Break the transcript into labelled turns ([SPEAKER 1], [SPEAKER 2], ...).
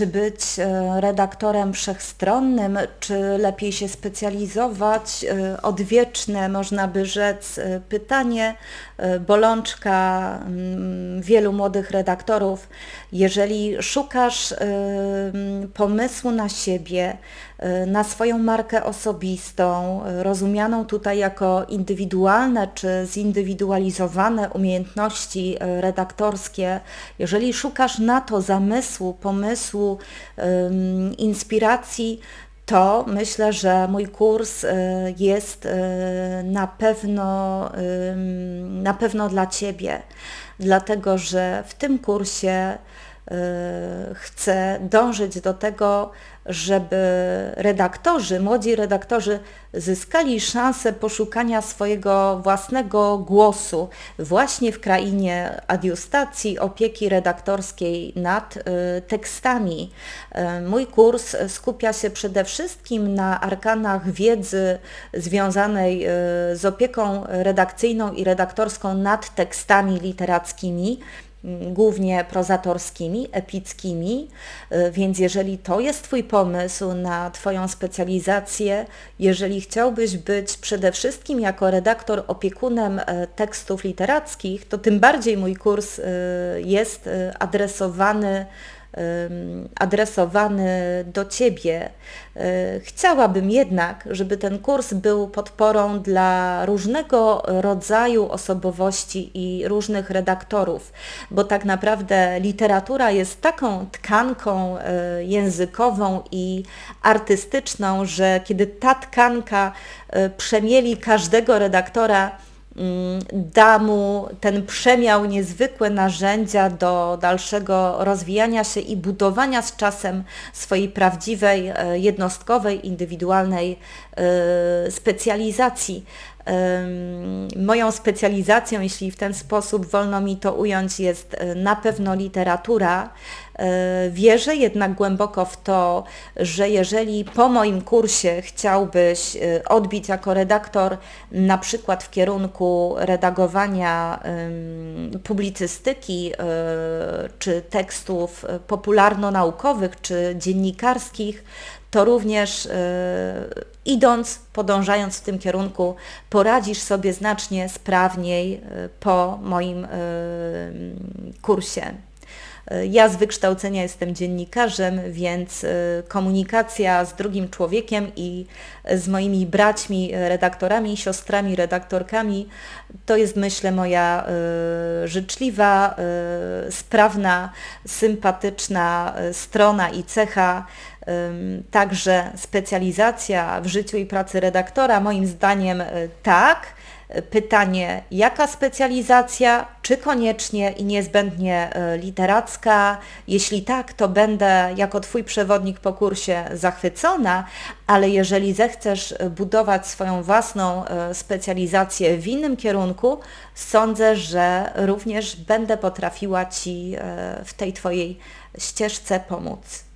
[SPEAKER 1] czy być e, redaktorem wszechstronnym, czy lepiej się specjalizować? E, Odwieczne, można by rzec, e, pytanie, bolączka mm, wielu młodych redaktorów. Jeżeli szukasz pomysłu na siebie, na swoją markę osobistą, e, rozumianą tutaj jako indywidualne czy zindywidualizowane umiejętności e, redaktorskie, jeżeli szukasz na to zamysłu, pomysłu, inspiracji, to myślę, że mój kurs jest na pewno, na pewno dla Ciebie, dlatego że w tym kursie chcę dążyć do tego, żeby redaktorzy, młodzi redaktorzy zyskali szansę poszukania swojego własnego głosu właśnie w krainie adiustacji, opieki redaktorskiej nad y, tekstami. Y, Mój kurs skupia się przede wszystkim na arkanach wiedzy związanej y, z opieką redakcyjną i redaktorską nad tekstami literackimi głównie prozatorskimi, epickimi, y, więc jeżeli to jest Twój pomysł na Twoją specjalizację, jeżeli chciałbyś być przede wszystkim jako redaktor opiekunem e, tekstów literackich, to tym bardziej mój kurs y, jest y, adresowany adresowany do Ciebie. Y, Chciałabym jednak, żeby ten kurs był podporą dla różnego rodzaju osobowości i różnych redaktorów, bo tak naprawdę literatura jest taką tkanką y, językową i artystyczną, że kiedy ta tkanka y, przemieli każdego redaktora, da mu ten przemiał niezwykłe narzędzia do dalszego rozwijania się i budowania z czasem swojej prawdziwej, e, jednostkowej, indywidualnej e, specjalizacji. Moją specjalizacją, jeśli w ten sposób wolno mi to ująć, jest e, na pewno literatura. E, Wierzę jednak głęboko w to, że jeżeli po moim kursie chciałbyś e, odbić jako redaktor na przykład w kierunku redagowania publicystyki czy tekstów popularno-naukowych czy dziennikarskich, to również idąc, podążając w tym kierunku, poradzisz sobie znacznie sprawniej e, po moim e, kursie. E, Ja z wykształcenia jestem dziennikarzem, więc komunikacja z drugim człowiekiem i z moimi braćmi redaktorami, siostrami redaktorkami to jest myślę moja życzliwa, sprawna, sympatyczna strona i cecha. Także specjalizacja w życiu i pracy redaktora, moim zdaniem e, tak. Pytanie, jaka specjalizacja, czy koniecznie i niezbędnie e, literacka? Jeśli tak, to będę jako Twój przewodnik po kursie zachwycona, ale jeżeli zechcesz budować swoją własną specjalizację w innym kierunku, sądzę, że również będę potrafiła Ci w tej Twojej ścieżce pomóc.